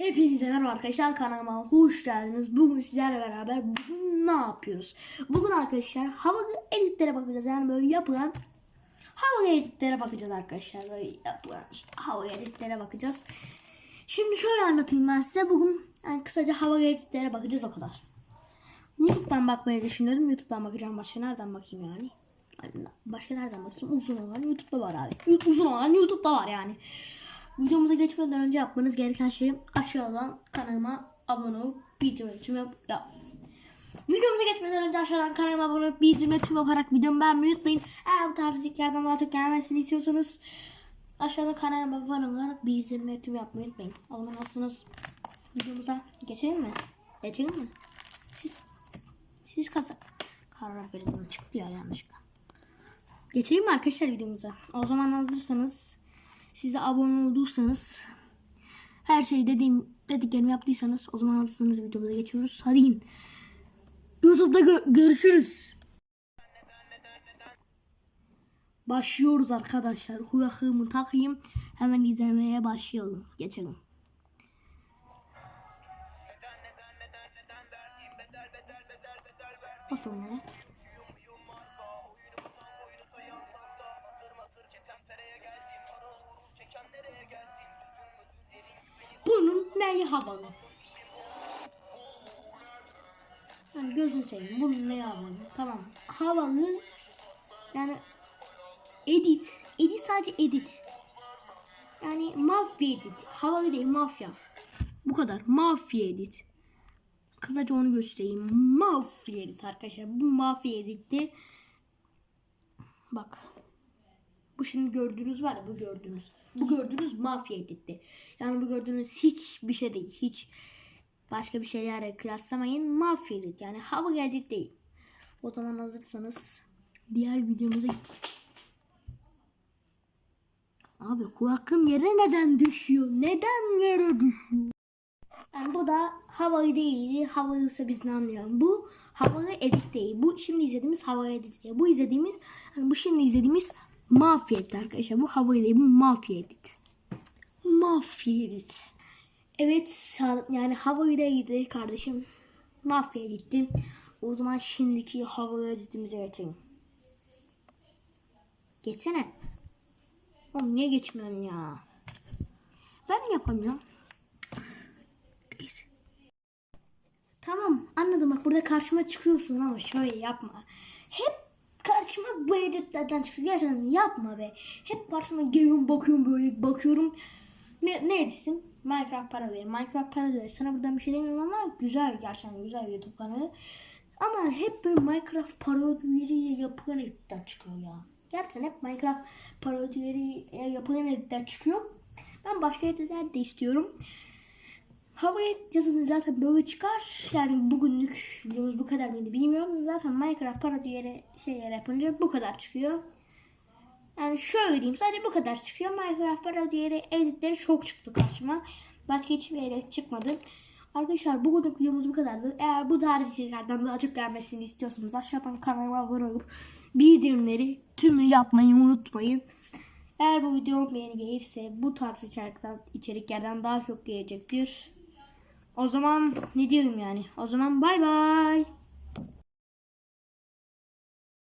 Hepinize merhaba arkadaşlar kanalıma hoş geldiniz. Bugün sizlerle beraber bugün ne yapıyoruz? Bugün arkadaşlar havalı editlere bakacağız. Yani böyle yapılan havalı editlere bakacağız arkadaşlar. Böyle yapılan işte havalı editlere bakacağız. Şimdi şöyle anlatayım ben size. Bugün yani kısaca havalı editlere bakacağız o kadar. YouTube'dan bakmayı düşünüyorum. YouTube'dan bakacağım. Başka nereden bakayım? Yani Başka nereden bakayım? Uzun olan YouTube'da var abi. Uzun olan YouTube'da var yani. Videomuza geçmeden önce yapmanız gereken şey aşağıdan kanalıma abone olup bildirim tüm yap. Videomuza geçmeden önce aşağıdan kanalıma abone olup bildirim tüm yaparak videomu beğenmeyi unutmayın. Eğer bu tarz içeriklerden daha çok gelmesini istiyorsanız aşağıda kanalıma abone olarak bildirim tüm yapmayı unutmayın. O zaman nasılsınız? Videomuza geçelim mi? Geçelim mi? Siz, siz kasa karar verin. Çıktı ya yanlışlıkla. Geçelim mi arkadaşlar videomuza? O zaman hazırsanız size abone olduysanız her şeyi dediğim dediklerimi yaptıysanız o zaman hazırsanız videomuza geçiyoruz. Hadi in. YouTube'da gö- görüşürüz. Başlıyoruz arkadaşlar. Kulaklığımı takayım. Hemen izlemeye başlayalım. Geçelim. Nasıl ne? Neyi havalı? Yani gözün seveyim. Bunun neyi havalı? Tamam. Havalı yani edit. Edit sadece edit. Yani mafya edit. Havalı değil mafya. Bu kadar. Mafya edit. Kısaca onu göstereyim. Mafya edit arkadaşlar. Bu mafya editti. Bak. Bu şimdi gördüğünüz var ya bu gördüğünüz. Bu gördüğünüz mafya editti. Yani bu gördüğünüz hiçbir şey değil. Hiç başka bir şeylerle kıyaslamayın. Mafya edit yani hava edit değil. O zaman hazırsanız diğer videomuza Abi kulaklığım yere neden düşüyor? Neden yere düşüyor? Yani bu da havalı değildi. Havalıysa biz ne anlayalım? Bu havalı edit değil. Bu şimdi izlediğimiz havalı edit değil. Bu izlediğimiz, yani bu şimdi izlediğimiz mafya edit arkadaşlar. Bu havalı değil. Bu mafya edit. Mafya edit. Evet yani havalı değildi kardeşim. Mafya editti. O zaman şimdiki havalı editimize geçelim. Geçsene. Oğlum niye geçmiyorsun ya? Ben yapamıyorum. Tamam anladım bak burada karşıma çıkıyorsun ama şöyle yapma. Hep karşıma bu editlerden çıksın. Gerçekten yapma be. Hep karşıma geliyorum bakıyorum böyle bakıyorum. Ne, ne edisin? Minecraft paralel. Minecraft paralel. Sana buradan bir şey demiyorum ama güzel gerçekten güzel bir YouTube kanalı. Ama hep böyle Minecraft parodileriyle yapılan editler çıkıyor ya. Gerçekten hep Minecraft parodileriyle yapılan editler çıkıyor. Ben başka editler de istiyorum. Havaya yazın zaten böyle çıkar. Yani bugünlük videomuz bu kadar mıydı bilmiyorum. Zaten Minecraft parodileri şeyler yapınca bu kadar çıkıyor. Yani şöyle diyeyim sadece bu kadar çıkıyor. Minecraft parodileri editleri çok çıktı karşıma. Başka hiçbir edit çıkmadı. Arkadaşlar bugünlük videomuz bu kadardı. Eğer bu tarz içeriklerden daha çok gelmesini istiyorsanız aşağıdan kanalıma abone olup bildirimleri tümü yapmayı unutmayın. Eğer bu video beğeni gelirse bu tarz içeriklerden, içeriklerden daha çok gelecektir. O zaman ne diyelim yani? O zaman bay bay.